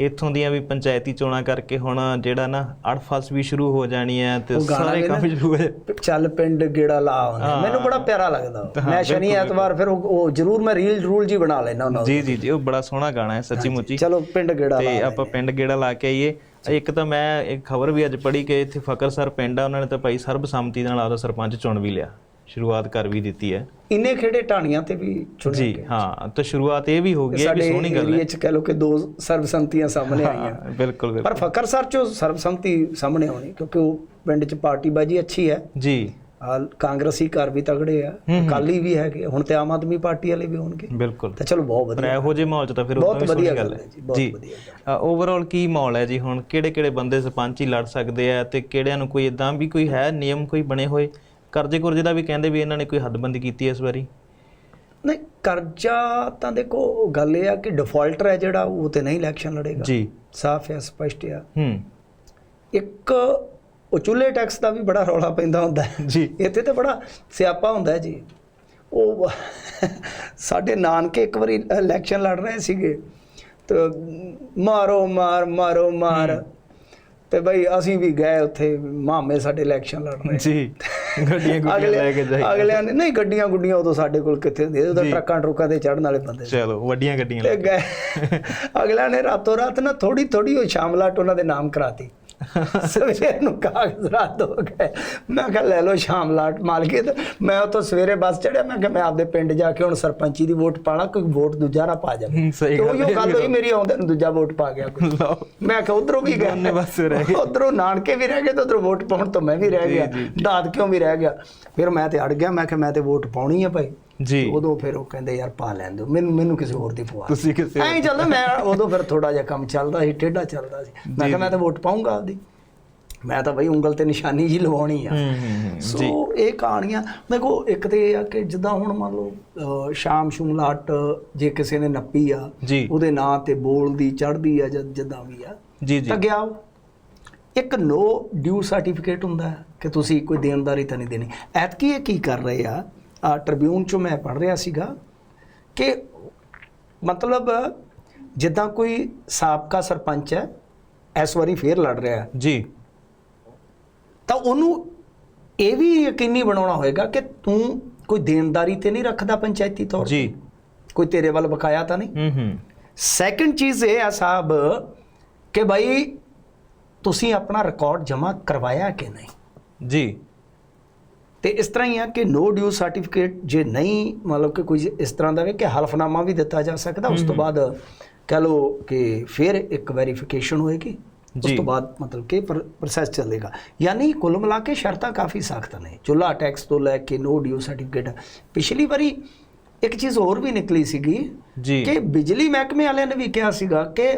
ਇੱਥੋਂ ਦੀਆਂ ਵੀ ਪੰਚਾਇਤੀ ਚੋਣਾਂ ਕਰਕੇ ਹੁਣ ਜਿਹੜਾ ਨਾ ਅੜਫਸ ਵੀ ਸ਼ੁਰੂ ਹੋ ਜਾਣੀ ਹੈ ਤੇ ਸਾਰੇ ਕੰਮ ਸ਼ੁਰੂ ਹੋ ਜਾਏ। ਚੱਲ ਪਿੰਡ ਗੇੜਾ ਲਾ ਆਉਂਦੇ। ਹਾਂ। ਮੈਨੂੰ ਬੜਾ ਪਿਆਰਾ ਲੱਗਦਾ। ਮੈਂ ਸ਼ਨੀ ਐਤਵਾਰ ਫਿਰ ਉਹ ਜ਼ਰੂਰ ਮੈਂ ਰੀਲ ਰੂਲ ਜੀ ਬਣਾ ਲੈਣਾ ਉਹਨਾਂ ਜੀ ਜੀ ਜੀ ਉਹ ਬੜਾ ਸੋਹਣਾ ਗਾਣਾ ਹੈ ਸੱਚੀ ਮੁੱਚੀ। ਚਲੋ ਪਿੰਡ ਗੇੜਾ ਲਾ ਤੇ ਆਪਾਂ ਪਿੰਡ ਗੇੜਾ ਲਾ ਕੇ ਆਈਏ। ਇੱਕ ਤਾਂ ਮੈਂ ਇੱਕ ਖਬਰ ਵੀ ਅੱਜ ਪੜ੍ਹੀ ਕਿ ਇੱਥੇ ਫਕਰ ਸਰ ਪਿੰਡ ਆ ਉਹਨਾਂ ਨੇ ਤਾਂ ਭਾਈ ਸਰਬਸੰਮਤੀ ਨਾਲ ਆਪਦਾ ਸਰਪੰਚ ਚੁਣ ਵੀ ਲਿਆ। ਸ਼ੁਰੂਆਤ ਕਰ ਵੀ ਦਿੱਤੀ ਹੈ। ਇੰਨੇ ਖੇੜੇ ਟਾਣੀਆਂ ਤੇ ਵੀ ਚੁਣੇ ਜੀ ਹਾਂ ਤਾਂ ਸ਼ੁਰੂਆਤ ਇਹ ਵੀ ਹੋ ਗਈ ਹੈ ਵੀ ਸੋਹਣੀ ਗੱਲ ਹੈ। ਏਰੀਏ ਚ ਕਹਿ ਲੋ ਕਿ ਦੋ ਸਰਬਸੰਮਤੀਆਂ ਸਾਹਮਣੇ ਆਈਆਂ। ਬਿਲਕੁਲ ਬਿਲਕੁਲ। ਪਰ ਫਕਰ ਸਰ ਚੋਂ ਸਰਬਸੰਮਤੀ ਸਾਹਮਣੇ ਆਉਣੀ ਕਿਉਂਕਿ ਉਹ ਪਿੰਡ ਚ ਪਾਰਟੀ ਬਾਜੀ ਅੱਛੀ ਹੈ। ਜੀ। ਆ ਕਾਂਗਰਸੀ ਘਰ ਵੀ ਤਗੜੇ ਆ ਅਕਾਲੀ ਵੀ ਹੈਗੇ ਹੁਣ ਤੇ ਆਮ ਆਦਮੀ ਪਾਰਟੀ ਵਾਲੇ ਵੀ ਹੋਣਗੇ। ਬਿਲਕੁਲ। ਤਾਂ ਚਲੋ ਬਹੁਤ ਪਰ ਵਧੀਆ ਇਹੋ ਜਿਹੇ ਮਾਹੌਲ 'ਚ ਤਾਂ ਫਿਰ ਬਹੁਤ ਵਧੀਆ ਗੱਲ ਹੈ। ਜੀ, ਬਹੁਤ ਜੀ। ਵਧੀਆ ਓਵਰਆਲ ਕੀ ਮਾਹੌਲ ਹੈ ਜੀ ਹੁਣ? ਕਿਹੜੇ ਕਿਹੜੇ ਬੰਦੇ ਸਰਪੰਚ ਹੀ ਲੜ ਸਕਦੇ ਆ ਤੇ ਕਿਹੜਿਆਂ ਨੂੰ ਕੋਈ ਇਦਾਂ ਵੀ ਕੋਈ ਹੈ ਨਿਯਮ ਕੋਈ ਬਣੇ ਹੋਏ? ਕਰਜ਼ੇ ਕੁਰਜ਼ੇ ਦਾ ਵੀ ਕਹਿੰਦੇ ਵੀ ਇਹਨਾਂ ਨੇ ਕੋਈ ਹੱਦਬੰਦੀ ਕੀਤੀ ਹੈ ਇਸ ਵਾਰੀ? ਨਹੀਂ ਕਰਜ਼ਾ ਤਾਂ ਦੇਖੋ ਗੱਲ ਇਹ ਆ ਕਿ ਡਿਫਾਲਟਰ ਹੈ ਜਿਹੜਾ ਉਹ ਤੇ ਨਹੀਂ ਇਲੈਕਸ਼ਨ ਲੜੇਗਾ। ਜੀ। ਸਾਫ਼ ਹੈ ਸਪਸ਼ਟ ਹੈ। ਹੂੰ। ਇੱਕ ਉਹ ਚੁੱਲ੍ਹੇ ਟੈਕਸ ਦਾ ਵੀ ਬੜਾ ਰੌਲਾ ਪੈਂਦਾ ਹੁੰਦਾ ਹੈ। ਜੀ। ਇੱਥੇ ਤੇ ਬੜਾ ਸਿਆਪਾ ਹੁੰਦਾ ਹੈ ਜੀ। ਉਹ ਸਾਡੇ ਨਾਨਕੇ ਇੱਕ ਵਾਰੀ ਇਲੈਕਸ਼ਨ ਲੜ ਰਹੇ ਸੀਗੇ। ਤੇ ਮਾਰੋ ਮਾਰ ਮਾਰੋ ਮਾਰ। ਤੇ ਬਈ ਅਸੀਂ ਵੀ ਗਏ ਉੱਥੇ ਮਾਮੇ ਸਾਡੇ ਇਲੈਕਸ਼ਨ ਲੜ ਰਹੇ। ਜੀ। ਗੱਡੀਆਂ ਗੁੱਡੀਆਂ ਲੈ ਕੇ ਜਾਈ ਅਗਲਿਆਂ ਨੇ ਨਹੀਂ ਗੱਡੀਆਂ ਗੁੱਡੀਆਂ ਉਦੋਂ ਸਾਡੇ ਕੋਲ ਕਿੱਥੇ ਹੁੰਦੀਆਂ? ਉਦੋਂ ਟਰੱਕਾਂ ਟਰੁੱਕਾਂ ਤੇ ਚੜਨ ਵਾਲੇ ਬੰਦੇ। ਚਲੋ ਵੱਡੀਆਂ ਗੱਡੀਆਂ ਤੇ ਲੈ ਗਏ। ਅਗਲਿਆਂ ਨੇ ਰਾਤੋਂ ਰਾਤ ਨਾ ਥੋੜੀ ਥੋੜੀ ਉਹ ਸ਼ਾਮਲਾਟ ਉਹਨਾਂ ਦੇ ਨਾਮ ਕਰਾਤੀ ਸਵੇਰੇ ਨੂੰ ਕਾਗਜ਼ ਰਾਤ ਹੋ ਗਏ। ਮੈਂ ਕਿਹਾ ਲੈ ਲਓ ਸ਼ਾਮਲਾਟ ਮਾਲਕੀ ਤੇ। ਮੈਂ ਉੱਥੋਂ ਸਵੇਰੇ ਬੱਸ ਚੜਿਆ ਮੈਂ ਕਿਹਾ ਮੈਂ ਆਪਦੇ ਪਿੰਡ ਜਾ ਕੇ ਹੁਣ ਸਰਪੰਚੀ ਦੀ ਵੋਟ ਪਾਣਾ ਕੋਈ ਵੋਟ ਦੂਜਾ ਨਾ ਪਾ ਜਾਵੇ। ਸਹੀ ਗੱਲ ਉਹ ਗੱਲ ਹੋਈ ਮੇਰੀ ਆਉਂਦੇ ਨੂੰ ਦੂਜਾ ਵੋਟ ਪਾ ਗਿਆ ਕੋਈ। ਮੈਂ ਕਿਹਾ ਉਧਰੋਂ ਵੀ ਗਿਆ? ਦੋਨੇ ਪਾਸੇ ਰਹਿ ਗਏ। ਉਧਰੋਂ ਨਾਨਕੇ ਵੀ ਰਹਿ ਗਏ ਤੇ ਉਧਰੋਂ ਵੋਟ ਪਾਉਣ ਤੋਂ ਮੈਂ ਵੀ ਰਹਿ ਗਿਆ। ਦਾਦ ਕਿਉਂ ਵੀ ਰਹਿ ਗਿਆ। ਫਿਰ ਮੈਂ ਤੇ ਅੜ ਗਿਆ ਮੈਂ ਕਿਹਾ ਮੈਂ ਤੇ ਵੋਟ ਪਾਉਣੀ ਆ ਭਾਈ। ਜੀ। ਉਦੋਂ ਫਿਰ ਉਹ ਕਹਿੰਦੇ ਯਾਰ ਪਾ ਲੈਣ ਦਿਓ। ਮੈਨੂੰ ਮੈਨੂੰ ਕਿਸੇ ਹੋਰ ਦੀ ਪਵਾ ਤੁਸੀਂ ਕਿਸੇ ਐਂ ਚੱਲਦਾ ਮੈਂ ਉਦੋਂ ਫਿਰ ਥੋੜਾ ਜਿਹਾ ਕੰਮ ਚੱਲਦਾ ਸੀ ਟੇਢਾ ਚੱਲਦਾ ਸੀ। ਮੈਂ ਕਿਹਾ ਮੈਂ ਤਾਂ ਵੋਟ ਪਾਉਂਗਾ ਆਪਦੀ। ਮੈਂ ਤਾਂ ਬਈ ਉਂਗਲ ਤੇ ਨਿਸ਼ਾਨੀ ਜੀ ਲਵਾਉਣੀ ਆ। ਸੋ ਇਹ ਕਹਾਣੀਆਂ ਦੇਖੋ ਇੱਕ ਤੇ ਇਹ ਆ ਕਿ ਜਿੱਦਾਂ ਹੁਣ ਮੰਨ ਲਓ ਸ਼ਾਮ ਸ਼ੁਮਲਾਟ ਜੇ ਕਿਸੇ ਨੇ ਨੱਪੀ ਆ ਉਹਦੇ ਨਾਂ ਤੇ ਬੋਲਦੀ ਚੜਦੀ ਆ ਜਦ ਜਿੱਦਾਂ ਵੀ ਆ ਜੀ ਜੀ। ਤਾਂ ਗਿਆ। ਇੱਕ ਨੋ ਡਿਊ ਸਰਟੀਫਿਕੇਟ ਹੁੰਦਾ ਕਿ ਤੁਸੀਂ ਕੋਈ ਦੇਣਦਾਰੀ ਤਾਂ ਨਹੀਂ ਦੇਣੀ। ਐਤਕੀ ਇਹ ਕੀ ਕਰ ਰਹੇ ਆ ਟ੍ਰਿਬਿਊਨ ਚੋਂ ਮੈਂ ਪੜ੍ਹ ਰਿਹਾ ਸੀਗਾ ਕਿ ਮਤਲਬ ਜਿੱਦਾਂ ਕੋਈ ਸਾਬਕਾ ਸਰਪੰਚ ਹੈ ਇਸ ਵਾਰੀ ਫੇਰ ਲੜ ਰਿਹਾ ਜੀ। ਤਾਂ ਉਹਨੂੰ ਇਹ ਵੀ ਯਕੀਨੀ ਬਣਾਉਣਾ ਹੋਏਗਾ ਕਿ ਤੂੰ ਕੋਈ ਦੇਣਦਾਰੀ ਤੇ ਨਹੀਂ ਰੱਖਦਾ ਪੰਚਾਇਤੀ ਤੌਰ ਤੇ? ਜੀ। ਕੋਈ ਤੇਰੇ ਵੱਲ ਬਕਾਇਆ ਤਾਂ ਨਹੀਂ? ਹੂੰ ਹੂੰ। ਸੈਕੰਡ ਚੀਜ਼ ਇਹ ਆ ਸਾਹਿਬ ਕਿ ਭਾਈ ਤੁਸੀਂ ਆਪਣਾ ਰਿਕਾਰਡ ਜਮ੍ਹਾਂ ਕਰਵਾਇਆ ਕਿ ਨਹੀਂ? ਜੀ। ਤੇ ਇਸ ਤਰ੍ਹਾਂ ਹੀ ਆ ਕਿ ਨੋ ਡਿਊ ਸਰਟੀਫਿਕੇਟ ਜੇ ਨਹੀਂ ਮਤਲਬ ਕਿ ਕੋਈ ਇਸ ਤਰ੍ਹਾਂ ਦਾ ਵੇ ਕਿ ਹਲਫਨਾਮਾ ਵੀ ਦਿੱਤਾ ਜਾ ਸਕਦਾ ਉਸ ਤੋਂ ਬਾਅਦ ਕਹ ਲੋ ਕਿ ਫਿਰ ਇੱਕ ਵੈਰੀਫਿਕੇਸ਼ਨ ਹੋਏਗੀ ਉਸ। ਤੋਂ ਬਾਅਦ ਮਤਲਬ ਕਿ ਪ੍ਰੋਸੈਸ ਚੱਲੇਗਾ। ਯਾਨੀ ਕੁੱਲ ਮਿਲਾ ਕੇ ਸ਼ਰਤਾਂ ਕਾਫੀ ਸਖਤ ਨੇ। ਚੁੱਲਾ ਟੈਕਸ ਤੋਂ ਲੈ ਕੇ ਨੋ ਡਿਊ ਸਰਟੀਫਿਕੇਟ ਪਿਛਲੀ ਵਾਰੀ ਇੱਕ ਚੀਜ਼ ਹੋਰ ਵੀ ਨਿਕਲੀ ਸੀਗੀ ਕਿ ਬਿਜਲੀ ਮਹਿਕਮੇ ਵਾਲਿਆਂ ਨੇ ਵੀ ਕਿਹਾ ਸੀਗਾ ਕਿ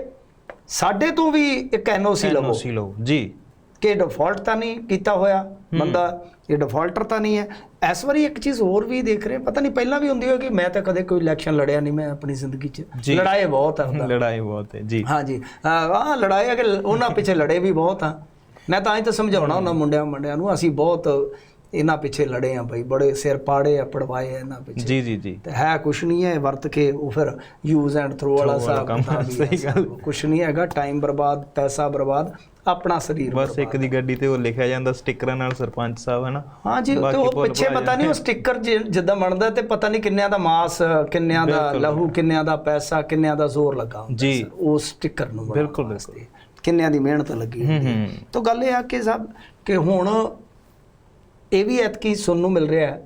ਸਾਡੇ ਤੋਂ ਵੀ ਇੱਕ ਐਨਓਸੀ ਲਵੋ। NOC ਲਓ। ਜੀ। ਕਿ ਡਿਫਾਲਟ ਤਾਂ ਨਹੀਂ ਕੀਤਾ ਹੋਇਆ ਬੰਦਾ ਇਹ ਡਿਫਾਲਟਰ ਤਾਂ ਨਹੀਂ ਹੈ। ਇਸ ਵਾਰੀ ਇੱਕ ਚੀਜ਼ ਹੋਰ ਵੀ ਦੇਖ ਰਹੇ ਪਤਾ ਨਹੀਂ ਪਹਿਲਾਂ ਵੀ ਹੁੰਦੀ ਹੋਗੀ ਮੈਂ ਤਾਂ ਕਦੇ ਕੋਈ ਇਲੈਕਸ਼ਨ ਲੜਿਆ ਨਹੀਂ ਮੈਂ ਆਪਣੀ ਜ਼ਿੰਦਗੀ 'ਚ। ਜੀ। ਲੜਾਈ ਬਹੁਤ ਆ ਹੁੰਦਾ ਲੜਾਈ ਬਹੁਤ ਹੈ ਜੀ। ਹਾਂ ਲੜਾਈ ਆ ਕਿ ਉਹਨਾਂ ਪਿੱਛੇ ਲੜੇ ਵੀ ਬਹੁਤ ਆ ਮੈਂ ਤਾਂ ਹੀ ਤਾਂ ਸਮਝਾਉਣਾ ਉਹਨਾਂ ਮੁੰਡਿਆਂ ਮੁੰਡਿਆਂ ਨੂੰ ਅਸੀਂ ਬਹੁਤ ਇਹਨਾਂ ਪਿੱਛੇ ਲੜੇ ਆ ਬਈ ਬੜੇ ਸਿਰ ਪਾੜੇ ਆ ਪੜਵਾਏ ਆ ਇਹਨਾਂ ਪਿੱਛੇ। ਜੀ ਜੀ ਜੀ। ਤੇ ਹੈ ਕੁਛ ਨਹੀਂ ਹੈ ਵਰਤ ਕੇ ਉਹ ਫਿਰ ਯੂਜ਼ ਐਂਡ ਥਰੋ ਵਾਲਾ ਹਿਸਾਬ ਸਹੀ ਗੱਲ। ਕੁਛ ਨਹੀਂ ਹੈਗਾ ਟਾਈਮ ਬਰਬਾਦ ਪੈਸਾ ਬਰਬਾਦ ਆਪਣਾ ਸਰੀਰ ਬਸ ਇੱਕ ਦੀ ਗੱਡੀ ਤੇ ਉਹ ਲਿਖਿਆ ਜਾਂਦਾ ਸਟickਰਾਂ ਨਾਲ ਸਰਪੰਚ ਸਾਹਿਬ ਹੈ ਨਾ ਹਾਂ ਜੀ ਤੇ ਉਹ ਪਿੱਛੇ ਪਤਾ ਨਹੀਂ ਉਹ ਸਟicker ਜਿੱਦਾਂ ਬਣਦਾ ਤੇ ਪਤਾ ਨਹੀਂ ਕਿੰਨਿਆਂ ਦਾ ਮਾਸ ਕਿੰਨਿਆਂ ਦਾ ਬਿਲਕੁਲ। ਲਹੂ ਕਿੰਨਿਆਂ ਦਾ ਪੈਸਾ ਕਿੰਨਿਆਂ ਦਾ ਜ਼ੋਰ ਲੱਗਾ ਹੁੰਦਾ ਜੀ। ਉਸ ਸਟicker ਨੂੰ ਬਿਲਕੁਲ, ਵਾਸਤੇ। ਕਿੰਨਿਆਂ ਦੀ ਮਿਹਨਤ ਲੱਗੀ ਹੁੰਦੀ ਤਾਂ ਗੱਲ ਇਹ ਆ ਕਿ ਸਭ ਕਿ ਹੁਣ ਇਹ ਵੀ ਐਤਕੀ ਸੁਣਨ ਨੂੰ ਮਿਲ ਰਿਹਾ ਹੈ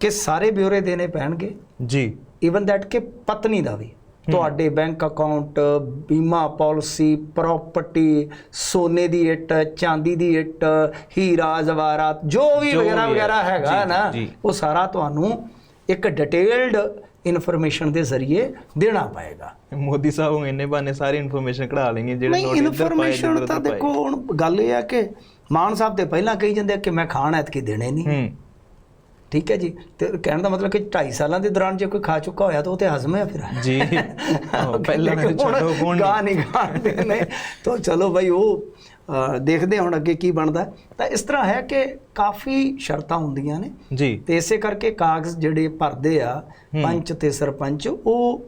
ਕਿ ਸਾਰੇ ਬਿਊਰੇ ਦੇਣੇ ਪੈਣਗੇ ਜੀ ਇਵਨ ਦੈਟ ਕਿ ਪਤਨੀ ਦਾ ਵੀ ਤੁਹਾਡੇ ਬੈਂਕ ਅਕਾਊਂਟ ਬੀਮਾ ਪਾਲਿਸੀ ਪ੍ਰਾਪਰਟੀ ਸੋਨੇ ਦੀ ਇੱਟ ਚਾਂਦੀ ਦੀ ਇੱਟ ਹੀਰਾ ਜ਼ਵਾਰਾਤ ਜੋ ਵੀ ਵਗੈਰਾ। ਵਗੈਰਾ ਹੈਗਾ ਨਾ। ਉਹ ਸਾਰਾ ਤੁਹਾਨੂੰ ਇੱਕ ਡਿਟੇਲਡ ਇਨਫੋਰਮੇਸ਼ਨ ਦੇ ਜ਼ਰੀਏ ਦੇਣਾ ਪਏਗਾ। ਮੋਦੀ ਸਾਹਿਬ ਨੂੰ ਇੰਨੇ ਬਾਨੇ ਸਾਰੀ ਇਨਫੋਰਮੇਸ਼ਨ ਕਢਾ ਲੈਣਗੇ ਜਿਹੜੇ ਨਹੀਂ ਨੋਟ ਇੱਧਰ ਪਾਏ, ਇਨਫੋਰਮੇਸ਼ਨ ਤਾਂ। ਦੇਖੋ ਹੁਣ ਗੱਲ ਇਹ ਆ ਕਿ ਮਾਨ ਸਾਹਿਬ ਤੇ ਪਹਿਲਾਂ ਕਹੀ ਜਾਂਦੇ ਆ ਕਿ ਮੈਂ ਖਾਣ ਐਤਕੀ ਦੇਣੇ ਨਹੀਂ। ਠੀਕ ਹੈ ਜੀ। ਤੇ ਕਹਿਣ ਦਾ ਮਤਲਬ ਕਿ 2.5 ਸਾਲਾਂ ਦੇ ਦੌਰਾਨ ਜੇ ਕੋਈ ਖਾ ਚੁੱਕਾ ਹੋਇਆ ਤਾਂ ਉਹ ਤੇ ਹਜ਼ਮ ਹੈ ਫਿਰ। ਜੀ। ਪਹਿਲਾਂ ਛੱਡੋ ਕੌਣ ਗਾਹ ਨਹੀਂ। ਖਾਣਦੇ ਨੇ ਤਾਂ ਚਲੋ ਭਾਈ ਉਹ ਦੇਖਦੇ ਹੁਣ ਅੱਗੇ ਕੀ ਬਣਦਾ। ਤਾਂ ਇਸ ਤਰ੍ਹਾਂ ਹੈ ਕਿ ਕਾਫੀ ਸ਼ਰਤਾਂ ਹੁੰਦੀਆਂ ਨੇ। ਜੀ। ਤੇ ਇਸੇ ਕਰਕੇ ਕਾਗਜ਼ ਜਿਹੜੇ ਭਰਦੇ ਆ ਪੰਚ ਤੇ ਸਰਪੰਚ ਉਹ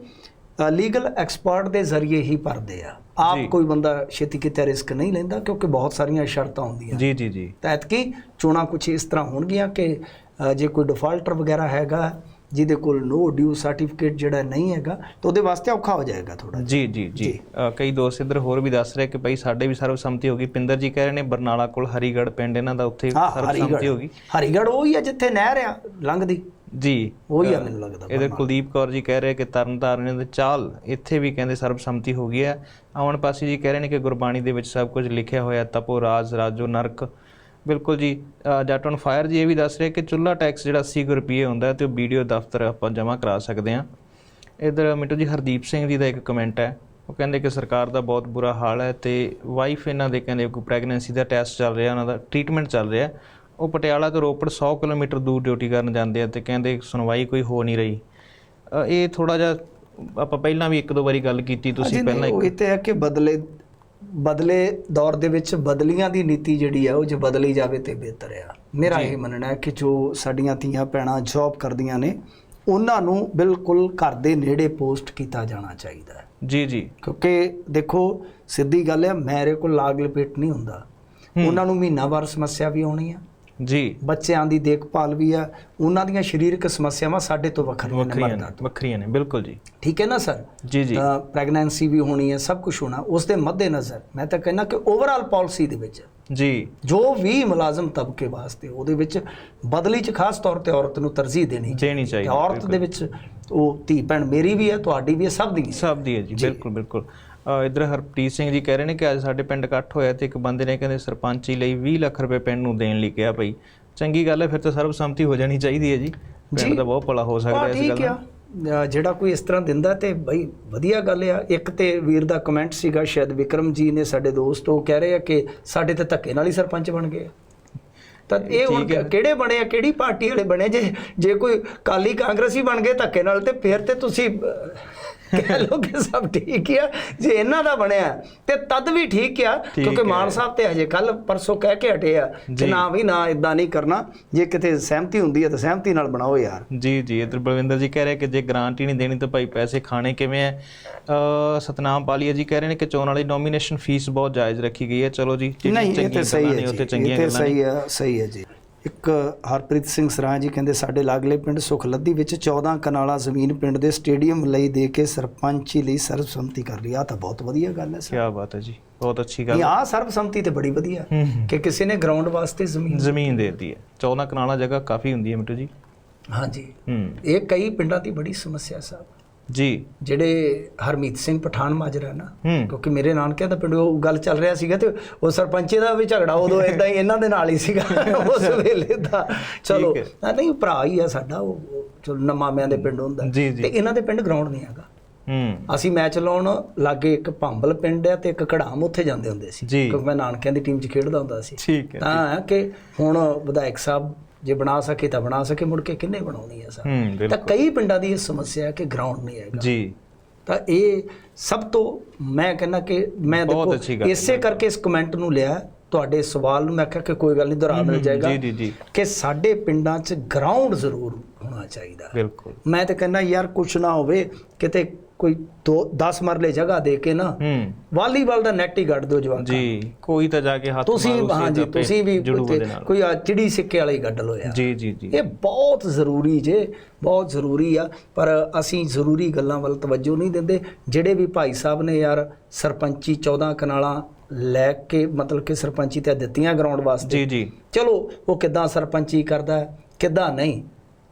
ਲੀਗਲ ਐਕਸਪਰਟ ਦੇ ਜ਼ਰੀਏ ਹੀ ਭਰਦੇ ਆ। ਆਪ। ਕੋਈ ਬੰਦਾ ਛੇਤੀ ਕਿਤੇ ਰਿਸਕ ਨਹੀਂ ਲੈਂਦਾ ਕਿਉਂਕਿ ਬਹੁਤ ਸਾਰੀਆਂ ਸ਼ਰਤਾਂ ਹੁੰਦੀਆਂ। ਜੀ ਜੀ ਜੀ। ਤਾਂ ਐਤਕੀ ਚੋਣਾਂ ਕੁਝ ਇਸ ਤਰ੍ਹਾਂ ਹੋਣਗੀਆਂ ਕਿ ਜੇ ਕੋਈ ਡਿਫਾਲਟਰ ਵਗੈਰਾ ਹੈਗਾ ਜਿਹਦੇ ਕੋਲ ਨੋ ਡਿਊ ਸਰਟੀਫਿਕੇਟ ਜਿਹੜਾ ਨਹੀਂ ਹੈਗਾ ਤਾਂ ਉਹਦੇ ਵਾਸਤੇ ਔਖਾ ਹੋ ਜਾਏਗਾ ਥੋੜਾ ਜੀ ਜੀ ਜੀ। ਕਈ ਦੋਸਤ ਇੱਧਰ ਹੋਰ ਵੀ ਦੱਸ ਰਹੇ ਕਿ ਭਾਈ ਸਾਡੇ ਵੀ ਸਰਬਸੰਮਤੀ ਹੋ ਗਈ। ਪਿੰਦਰ ਜੀ ਕਹਿ ਰਹੇ ਨੇ ਬਰਨਾਲਾ ਕੋਲ ਹਰੀਗੜ੍ਹ ਪਿੰਡ ਇਹਨਾਂ ਦਾ ਉੱਥੇ ਹਾਂ ਸਰਬਸੰਮਤੀ ਹੋ ਗਈ। ਹਰੀਗੜ੍ਹ ਉਹ ਹੀ ਆ ਜਿੱਥੇ ਨਹਿਰ ਆ ਲੰਘਦੀ। ਜੀ। ਉਹ ਹੀ ਆ ਮੈਨੂੰ ਲੱਗਦਾ ਇਧਰ ਕੁਲਦੀਪ ਕੌਰ ਜੀ ਕਹਿ ਰਹੇ ਕਿ ਤਰਨਤਾਰਨ ਦੇ ਚਾਲ ਇੱਥੇ ਵੀ ਕਹਿੰਦੇ ਸਰਬਸੰਮਤੀ ਹੋ ਗਈ ਹੈ। ਅਮਨ ਪਾਸੀ ਜੀ ਕਹਿ ਰਹੇ ਨੇ ਕਿ ਗੁਰਬਾਣੀ ਦੇ ਵਿੱਚ ਸਭ ਕੁਝ ਲਿਖਿਆ ਹੋਇਆ ਤਪੋ ਰਾਜ ਰਾਜੋ ਨਰਕ। ਬਿਲਕੁਲ ਜੀ ਜੱਟ ਔਨ ਫਾਇਰ ਜੀ ਇਹ ਵੀ ਦੱਸ ਰਹੇ ਕਿ ਚੁੱਲਾ ਟੈਕਸ ਜਿਹੜਾ 80 ਕੁ ਰੁਪਏ ਹੁੰਦਾ ਹੈ ਤੇ ਉਹ ਵੀਡੀਓ ਦਫ਼ਤਰ ਆਪਾਂ ਜਮ੍ਹਾਂ ਕਰਾ ਸਕਦੇ ਹਾਂ। ਇਧਰ ਮਿੰਟੂ ਜੀ ਹਰਦੀਪ ਸਿੰਘ ਜੀ ਦਾ ਇੱਕ ਕਮੈਂਟ ਹੈ। ਉਹ ਕਹਿੰਦੇ ਕਿ ਸਰਕਾਰ ਦਾ ਬਹੁਤ ਬੁਰਾ ਹਾਲ ਹੈ ਤੇ ਵਾਈਫ ਇਹਨਾਂ ਦੇ ਕਹਿੰਦੇ ਕੋਈ ਪ੍ਰੈਗਨੈਂਸੀ ਦਾ ਟੈਸਟ ਚੱਲ ਰਿਹਾ ਉਹਨਾਂ ਦਾ ਟ੍ਰੀਟਮੈਂਟ ਚੱਲ ਰਿਹਾ। ਉਹ ਪਟਿਆਲਾ ਤੋਂ ਰੋਪੜ 100 ਕਿਲੋਮੀਟਰ ਦੂਰ ਡਿਊਟੀ ਕਰਨ ਜਾਂਦੇ ਆ ਤੇ ਕਹਿੰਦੇ ਸੁਣਵਾਈ ਕੋਈ ਹੋ ਨਹੀਂ ਰਹੀ। ਇਹ ਥੋੜਾ ਜਿਹਾ ਆਪਾਂ ਪਹਿਲਾਂ ਵੀ ਇੱਕ ਦੋ ਵਾਰੀ ਗੱਲ ਕੀਤੀ ਤੁਸੀਂ ਪਹਿਲਾਂ ਇੱਕ ਇਹ ਤੇ ਹੈ ਕਿ ਬਦਲੇ ਬਦਲੇ ਦੌਰ ਦੇ ਵਿੱਚ ਬਦਲੀਆਂ ਦੀ ਨੀਤੀ ਜਿਹੜੀ ਆ ਉਹ ਜੇ ਬਦਲੀ ਜਾਵੇ ਤੇ ਬਿਹਤਰ ਆ। ਮੇਰਾ ਇਹ ਮੰਨਣਾ ਹੈ ਕਿ ਜੋ ਸਾਡੀਆਂ ਧੀਆਂ ਭੈਣਾਂ ਜੌਬ ਕਰਦੀਆਂ ਨੇ ਉਹਨਾਂ ਨੂੰ ਬਿਲਕੁਲ ਘਰ ਦੇ ਨੇੜੇ ਪੋਸਟ ਕੀਤਾ ਜਾਣਾ ਚਾਹੀਦਾ ਹੈ। ਜੀ ਜੀ। ਕਿਉਂਕਿ ਦੇਖੋ ਸਿੱਧੀ ਗੱਲ ਹੈ ਮੇਰੇ ਕੋਲ ਲਾਗ ਲਪੇਟ ਨਹੀਂ ਹੁੰਦਾ। ਉਹਨਾਂ ਨੂੰ ਮਹੀਨਾਵਾਰ ਸਮੱਸਿਆ ਵੀ ਆਉਣੀ ਆ। ਜੀ। ਬੱਚਿਆਂ ਦੀ ਦੇਖਭਾਲ ਵੀ ਆ ਉਹਨਾਂ ਦੀਆਂ ਸਰੀਰਕ ਸਮੱਸਿਆਵਾਂ ਸਾਡੇ ਤੋਂ ਵੱਖਰੀਆਂ ਨੇ ਵੱਖਰੀਆਂ ਨੇ ਵੱਖਰੀਆਂ ਨੇ ਬਿਲਕੁਲ ਜੀ। ਠੀਕ ਹੈ ਨਾ ਸਰ? ਜੀ ਜੀ। ਪ੍ਰੈਗਨੈਂਸੀ ਵੀ ਹੋਣੀ ਹੈ ਸਭ ਕੁਝ ਹੋਣਾ ਉਸ ਦੇ ਮੱਦੇ ਨਜ਼ਰ ਮੈਂ ਤਾਂ ਕਹਿੰਦਾ ਕਿ ਓਵਰਆਲ ਪਾਲਿਸੀ ਦੇ ਵਿੱਚ ਜੀ। ਜੋ ਵੀ ਮੁਲਾਜ਼ਮ ਤਬਕੇ ਵਾਸਤੇ ਉਹਦੇ ਵਿੱਚ ਬਦਲੀ ਚ ਖਾਸ ਤੌਰ ਤੇ ਔਰਤ ਨੂੰ ਤਰਜੀਹ ਦੇਣੀ ਦੇਣੀ ਚਾਹੀਦੀ ਔਰਤ ਦੇ ਵਿੱਚ ਉਹ ਧੀ ਭੈਣ ਮੇਰੀ ਵੀ ਹੈ ਤੁਹਾਡੀ ਵੀ ਹੈ ਸਭ ਦੀ ਸਭ ਦੀ ਹੈ ਜੀ। ਬਿਲਕੁਲ ਬਿਲਕੁਲ। ਇੱਧਰ ਹਰਪ੍ਰੀਤ ਸਿੰਘ ਜੀ ਕਹਿ ਰਹੇ ਨੇ ਕਿ ਅੱਜ ਸਾਡੇ ਪਿੰਡ ਇਕੱਠ ਹੋਇਆ ਤੇ ਇੱਕ ਬੰਦੇ ਨੇ ਕਹਿੰਦੇ ਸਰਪੰਚੀ ਲਈ 20 ਲੱਖ ਰੁਪਏ ਪਿੰਡ ਨੂੰ ਦੇਣ ਲਈ ਕਿਹਾ ਭਈ ਚੰਗੀ ਗੱਲ ਹੈ ਫਿਰ ਤਾਂ ਸਰਬਸੰਮਤੀ ਹੋ ਜਾਣੀ ਚਾਹੀਦੀ ਹੈ ਜੀ। ਪਿੰਡ ਦਾ ਬਹੁਤ ਭਲਾ ਹੋ ਸਕਦਾ ਇਸ ਗੱਲ ਅ, ਜਿਹੜਾ ਕੋਈ ਇਸ ਤਰ੍ਹਾਂ ਦਿੰਦਾ ਤੇ ਬਈ ਵਧੀਆ ਗੱਲ ਆ। ਇੱਕ ਤੇ ਵੀਰ ਦਾ ਕਮੈਂਟ ਸੀਗਾ ਸ਼ਾਇਦ ਵਿਕਰਮ ਜੀ ਨੇ ਸਾਡੇ ਦੋਸਤ ਉਹ ਕਹਿ ਰਹੇ ਆ ਕਿ ਸਾਡੇ ਤੇ ਧੱਕੇ ਨਾਲ ਹੀ ਸਰਪੰਚ ਬਣ ਗਏ। ਤਾਂ ਇਹ ਹੁਣ ਕਿਹੜੇ ਬਣੇ ਆ? ਕਿਹੜੀ ਪਾਰਟੀ ਵਾਲੇ ਬਣੇ? ਜੇ ਜੇ ਕੋਈ ਕਾਲੀ ਕਾਂਗਰਸੀ ਬਣ ਗਏ ਧੱਕੇ ਨਾਲ ਤੇ ਫਿਰ ਤੇ ਤੁਸੀਂ ਕਹਿ ਲਓ ਕਿ ਸਭ ਠੀਕ ਆ। ਜੇ ਇਹਨਾਂ ਦਾ ਬਣਿਆ ਤੇ ਤਦ ਵੀ ਠੀਕ ਆ ਕਿਉਂਕਿ ਮਾਨ ਸਾਹਿਬ ਤੇ ਹਜੇ ਕੱਲ ਪਰਸੋਂ ਕਹਿ ਕੇ ਹਟੇ ਆ ਨਾ ਵੀ ਨਾ ਇਦਾਂ ਨਹੀਂ ਕਰਨਾ ਜੇ ਕਿਤੇ ਸਹਿਮਤੀ ਹੁੰਦੀ ਹੈ ਤਾਂ ਸਹਿਮਤੀ ਨਾਲ ਬਣਾਓ ਯਾਰ। ਜੀ ਜੀ ਇੱਧਰ ਬਲਵਿੰਦਰ ਜੀ ਕਹਿ ਰਹੇ ਕਿ ਜੇ ਗ੍ਰਾਂਟ ਨਹੀਂ ਦੇਣੀ ਤਾਂ ਭਾਈ ਪੈਸੇ ਖਾਣੇ ਕਿਵੇਂ ਅ, ਸਤਨਾਮ ਪਾਲੀਆ ਜੀ ਕਹਿ ਰਹੇ ਨੇ ਕਿ ਚੋਣ ਵਾਲੀ ਨੋਮੀਨੇਸ਼ਨ ਫੀਸ ਬਹੁਤ ਜਾਇਜ਼ ਰੱਖੀ ਗਈ ਹੈ। ਚਲੋ ਜੀ ਨਹੀਂ ਇਹ ਤੇ ਸਹੀ ਹੈ ਇਹ ਤੇ ਸਹੀ ਹੈ ਸਹੀ ਹੈ ਜੀ। ਇੱਕ ਹਰਪ੍ਰੀਤ ਸਿੰਘ ਸਰਾਂ ਜੀ ਕਹਿੰਦੇ ਸਾਡੇ ਲਾਗਲੇ ਪਿੰਡ ਸੁਖਲੱਦੀ ਵਿੱਚ 14 ਕਨਾਲਾ ਜ਼ਮੀਨ ਪਿੰਡ ਦੇ ਸਟੇਡੀਅਮ ਲਈ ਦੇ ਕੇ ਸਰਪੰਚੀ ਲਈ ਸਰਬਸੰਮਤੀ ਕਰ ਲਈ। ਆ ਤਾਂ ਬਹੁਤ ਵਧੀਆ ਗੱਲ ਹੈ ਸਰ। ਕੀ ਬਾਤ ਹੈ ਜੀ ਬਹੁਤ ਅੱਛੀ ਗੱਲ ਇਹ ਆ ਸਰਬਸੰਮਤੀ ਤੇ ਬੜੀ ਵਧੀਆ ਹੂੰ ਹੂੰ। ਕਿ ਕਿਸੇ ਨੇ ਗਰਾਊਂਡ ਵਾਸਤੇ ਜ਼ਮੀਨ ਜ਼ਮੀਨ ਦੇ ਦਿੱਤੀ ਹੈ। 14 ਕਨਾਲਾ ਜਗ੍ਹਾ ਕਾਫੀ ਹੁੰਦੀ ਹੈ ਮਿੱਟੂ ਜੀ। ਹਾਂਜੀ। ਹੂੰ। ਇਹ ਕਈ ਪਿੰਡਾਂ ਦੀ ਬੜੀ ਸਮੱਸਿਆ ਸਾਹਿਬ ਜੀ। ਜਿਹੜੇ ਹਰਮੀਤ ਸਿੰਘ ਪਠਾਨ ਮਾਜਰਾ ਨਾ ਕਿਉਂਕਿ ਮੇਰੇ ਨਾਨਕਿਆਂ ਦਾ ਪਿੰਡ ਉਹ ਗੱਲ ਚੱਲ ਰਿਹਾ ਸੀਗਾ ਤੇ ਉਹ ਸਰਪੰਚੇ ਦਾ ਵੀ ਝਗੜਾ ਉਦੋਂ ਇਦਾਂ ਹੀ ਇਹਨਾਂ ਦੇ ਨਾਲ ਹੀ ਸੀਗਾ ਉਸ ਵੇਲੇ ਦਾ। ਚਲੋ ਨਹੀਂ ਭਰਾ ਹੀ ਆ ਸਾਡਾ ਉਹ ਚਲੋ ਨਾ ਮਾਮਿਆਂ ਦੇ ਪਿੰਡ ਹੁੰਦਾ। ਤੇ ਇਹਨਾਂ ਦੇ ਪਿੰਡ ਗਰਾਊਂਡ ਨਹੀਂ ਹੈਗਾ। ਹੂੰ। ਅਸੀਂ ਮੈਚ ਲਾਉਣ ਲਾਗੇ ਇੱਕ ਭੰਬਲ ਪਿੰਡ ਹੈ ਤੇ ਇੱਕ ਕੜਾਮ ਉੱਥੇ ਜਾਂਦੇ ਹੁੰਦੇ ਸੀ। ਕਿਉਂਕਿ ਮੈਂ ਨਾਨਕਿਆਂ ਦੀ ਟੀਮ 'ਚ ਖੇਡਦਾ ਹੁੰਦਾ ਸੀ। ਤਾਂ ਕਿ ਹੁਣ ਵਿਧਾਇਕ ਸਾਹਿਬ ਜੇ ਬਣਾ ਸਕੇ ਤਾਂ ਬਣਾ ਸਕੇ ਮੁੜ ਕੇ ਕਿੰਨੇ ਬਣਾਉਣੀ ਹੈ ਸਰ ਤਾਂ ਕਈ ਪਿੰਡਾਂ ਦੀ ਇਹ ਸਮੱਸਿਆ ਹੈ ਕਿ ਗਰਾਊਂਡ ਨਹੀਂ ਹੈਗਾ। ਜੀ। ਤਾਂ ਇਹ ਸਭ ਤੋਂ ਮੈਂ ਕਹਿੰਦਾ ਕਿ ਮੈਂ ਦੇਖੋ ਇਸੇ ਕਰਕੇ ਇਸ ਕਮੈਂਟ ਨੂੰ ਲਿਆ ਤੁਹਾਡੇ ਸਵਾਲ ਨੂੰ ਮੈਂ ਕਿਹਾ ਕਿ ਕੋਈ ਗੱਲ ਨਹੀਂ ਦੁਹਰਾ ਮਿਲ ਜਾਏਗਾ ਜੀ ਜੀ ਜੀ। ਕਿ ਸਾਡੇ ਪਿੰਡਾਂ 'ਚ ਗਰਾਊਂਡ ਜ਼ਰੂਰ ਹੋਣਾ ਚਾਹੀਦਾ। ਬਿਲਕੁਲ। ਮੈਂ ਤਾਂ ਕਹਿੰਦਾ ਯਾਰ ਕੁਛ ਨਾ ਹੋਵੇ ਕਿਤੇ ਕੋਈ 10 ਮਰਲੇ ਜਗ੍ਹਾ ਦੇ ਕੇ ਨਾ ਵਾਲੀਬਾਲ ਦਾ ਨੈਟ ਹੀ ਗੱਡ ਦਿਓ ਜਵਾਕਾਂ ਜੀ ਕੋਈ ਤਾਂ ਜਾ ਕੇ ਹੱਥ ਤੁਸੀਂ ਹਾਂਜੀ ਤੁਸੀਂ ਵੀ ਕੋਈ- ਆਹ ਚਿੜੀ ਸਿੱਕੇ ਵਾਲੀ ਗੱਡ ਲਓ ਯਾਰ। ਜੀ ਜੀ ਜੀ। ਇਹ ਬਹੁਤ ਜ਼ਰੂਰੀ ਜੇ ਬਹੁਤ ਜ਼ਰੂਰੀ ਆ ਪਰ ਅਸੀਂ ਜ਼ਰੂਰੀ ਗੱਲਾਂ ਵੱਲ ਤਵੱਜੋ ਨਹੀਂ ਦਿੰਦੇ। ਜਿਹੜੇ ਵੀ ਭਾਈ ਸਾਹਿਬ ਨੇ ਯਾਰ ਸਰਪੰਚੀ 14 ਕਨਾਲਾਂ ਲੈ ਕੇ ਮਤਲਬ ਕਿ ਸਰਪੰਚੀ ਤੇ ਦਿੱਤੀਆਂ ਗਰਾਊਂਡ ਵਾਸਤੇ। ਜੀ ਜੀ। ਚਲੋ ਉਹ ਕਿੱਦਾਂ ਸਰਪੰਚੀ ਕਰਦਾ ਕਿੱਦਾਂ ਨਹੀਂ।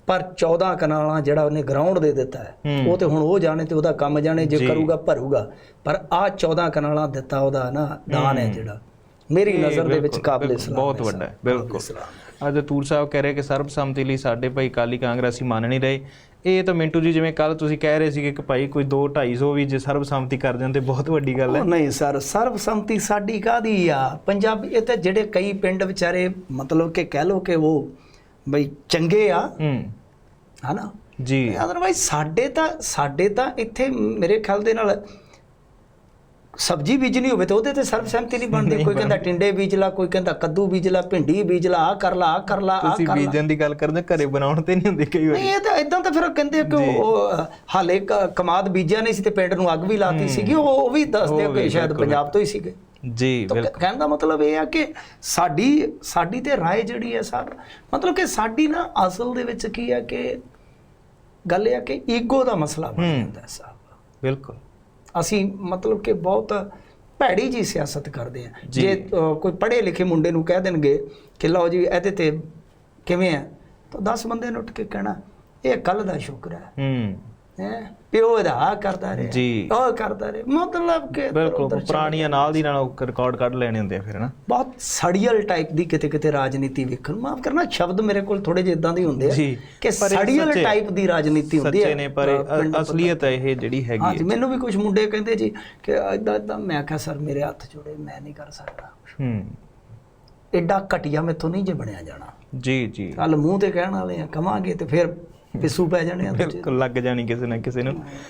ਪਰ 14 ਕਨਾਲਾਂ ਜਿਹੜਾ ਉਹਨੇ ਗਰਾਊਂਡ ਦੇ ਦਿੱਤਾ ਹੈ। ਉਹ ਤੇ ਹੁਣ ਉਹ ਜਾਣੇ ਤੇ ਉਹਦਾ ਕੰਮ ਜਾਣੇ ਜੇ। ਕਰੂਗਾ ਭਰੂਗਾ। ਪਰ ਆ 14 ਕਨਾਲਾਂ ਦਿੱਤਾ ਉਹਦਾ ਨਾ ਦਾਨ ਹੈ ਜਿਹੜਾ। ਮੇਰੀ ਨਜ਼ਰ ਦੇ ਵਿੱਚ ਕਾਬਲੇ ਸਲਾਮ ਬਹੁਤ ਵੱਡਾ ਹੈ ਬਿਲਕੁਲ। ਅੱਜ ਤੂਰ ਸਾਹਿਬ ਕਹਿ ਰਹੇ ਕਿ ਸਰਬਸੰਮਤੀ ਲਈ ਸਾਡੇ ਭਾਈ ਕਾਲੀ ਕਾਂਗਰਸੀ ਮੰਨ ਨਹੀਂ ਰਹੇ। ਇਹ ਤਾਂ ਮਿੰਟੂ ਜੀ ਜਿਵੇਂ ਕੱਲ ਤੁਸੀਂ ਕਹਿ ਰਹੇ ਸੀਗੇ ਕਿ ਭਾਈ ਕੋਈ 2 250 ਵੀ ਜੇ ਸਰਬਸੰਮਤੀ ਕਰ ਤੇ ਬਹੁਤ ਵੱਡੀ ਗੱਲ ਹੈ। ਨਹੀਂ ਸਰ ਸਰਬਸੰਮਤੀ ਸਾਡੀ ਕਾਦੀ ਆ? ਪੰਜਾਬੀ ਇਹ ਤਾਂ ਜਿਹੜੇ ਕਈ ਪਿੰਡ ਵਿਚਾਰੇ ਮਤਲਬ ਕਿ ਕਹਿ ਲੋ ਕਿ ਉਹ ਬਈ ਚੰਗੇ ਆ ਹਨਾ? ਜੀ। ਅਦਰਵਾਈਜ਼ ਸਾਡੇ ਤਾਂ ਸਾਡੇ ਤਾਂ ਇੱਥੇ ਮੇਰੇ ਖਿਆਲ ਦੇ ਨਾਲ ਸਬਜ਼ੀ ਬੀਜਣੀ ਹੋਵੇ ਤਾਂ ਉਹਦੇ ਤੇ ਸਰਬਸਹਿਮਤੀ ਨਹੀਂ ਬਣਦੀ। ਕੋਈ ਕਹਿੰਦਾ। ਟਿੰਡੇ ਬੀਜ ਲਾ ਕੋਈ ਕਹਿੰਦਾ ਕੱਦੂ ਬੀਜ ਲਾ ਭਿੰਡੀ ਬੀਜ ਲਾ ਆ ਕਰ ਲਾ ਆ ਕਰ ਲਾ ਆ ਤੁਸੀਂ ਕਰ ਲਾ। ਬੀਜਣ ਦੀ ਗੱਲ ਕਰਦੇ ਘਰੇ ਬਣਾਉਣ ਤੇ ਨਹੀਂ ਹੁੰਦੀ ਕਈ ਵਾਰੀ। ਨਹੀਂ ਇਹ ਤਾਂ ਇਦਾਂ ਤਾਂ ਫਿਰ ਕਹਿੰਦੇ ਕਿ। ਉਹ ਹਾਲੇ ਕਮਾਦ ਬੀਜਿਆ ਨਹੀਂ ਸੀ ਤੇ ਪਿੰਡ ਨੂੰ ਅੱਗ ਵੀ ਲਾਤੀ ਸੀਗੀ। ਉਹ ਵੀ ਦੱਸਦੇ ਕਿ ਸ਼ਾਇਦ। ਪੰਜਾਬ ਤੋਂ ਹੀ ਸੀਗੇ। ਜੀ ਕਹਿਣ ਦਾ ਮਤਲਬ ਇਹ ਆ ਕਿ ਸਾਡੀ ਸਾਡੀ ਤੇ ਰਾਏ ਜਿਹੜੀ ਹੈ ਸਾਹਿਬ ਮਤਲਬ ਕਿ ਸਾਡੀ ਨਾ ਅਸਲ ਦੇ ਵਿੱਚ ਕੀ ਹੈ ਕਿ ਗੱਲ ਇਹ ਆ ਕਿ ਈਗੋ ਦਾ ਮਸਲਾ ਬਣ। ਜਾਂਦਾ ਸਾਹਿਬ ਬਿਲਕੁਲ। ਅਸੀਂ ਮਤਲਬ ਕਿ ਬਹੁਤ ਭੈੜੀ ਜੀ ਸਿਆਸਤ ਕਰਦੇ ਆ ਜੀ। ਕੋਈ ਪੜ੍ਹੇ ਲਿਖੇ ਮੁੰਡੇ ਨੂੰ ਕਹਿ ਦੇਣਗੇ ਕਿ ਲਓ ਜੀ ਇਹਦੇ ਤੇ ਕਿਵੇਂ ਆ ਤਾਂ 10 ਬੰਦੇ ਨੇ ਉੱਠ ਕੇ ਕਹਿਣਾ ਇਹ ਕੱਲ ਦਾ ਸ਼ੁਕਰ ਹੈ। ਹੂੰ। ਹੈ? ਪਿਓ ਆਹ ਕਰਦਾ ਰਿਹਾ ਜੀ। ਉਹ ਕਰਦਾ ਰਿਹਾ। ਮਤਲਬ ਕਿ ਬਿਲਕੁਲ ਪੁਰਾਣੀਆਂ ਨਾਲ ਦੀ ਨਾਲ ਰਿਕਾਰਡ ਕੱਢ ਲੈਣੇ ਹੁੰਦੇ ਆ ਫਿਰ ਨਾ ਬਹੁਤ ਸੜੀਅਲ ਟਾਈਪ ਦੀ ਕਿਤੇ ਕਿਤੇ ਰਾਜਨੀਤੀ ਵੇਖਣ ਮਾਫ ਕਰਨਾ ਸ਼ਬਦ ਮੇਰੇ ਕੋਲ ਥੋੜੇ ਜਿਹੇ ਇਦਾਂ ਦੇ ਹੁੰਦੇ ਆ ਕਿ ਸੜੀਅਲ ਟਾਈਪ ਦੀ ਰਾਜਨੀਤੀ ਹੁੰਦੀ ਹੈ। ਸੱਚੇ ਨੇ ਪਰ ਅਸਲੀਅਤ ਹੈ ਇਹ ਜਿਹੜੀ ਹੈਗੀ ਹੈ। ਮੈਨੂੰ ਵੀ ਕੁਝ ਮੁੰਡੇ ਕਹਿੰਦੇ ਜੀ ਕਿ ਇਦਾਂ ਇਦਾਂ ਮੈਂ ਕਿਹਾ ਸਰ ਮੇਰੇ ਹੱਥ ਜੋੜੇ ਮੈਂ ਨਹੀਂ ਕਰ ਸਕਦਾ ਹੂੰ। ਐਡਾ ਘਟੀਆ ਮੈਥੋਂ ਨਹੀਂ ਜੇ ਬਣਿਆ ਜਾਣਾ। ਜੀ ਜੀ। ਕੱਲ ਮੂੰਹ ਤੇ ਕਹਿਣ ਵਾਲੇ ਆ ਕਵਾਂਗੇ ਤੇ ਫਿਰ ਪਿੱਸੂ ਪੈ ਜਾਣੇ ਆ ਦੂਜੇ। ਬਿਲਕੁਲ ਲੱਗ ਜਾਣੀ ਕਿਸੇ ਨਾ ਕਿਸੇ ਨੂੰ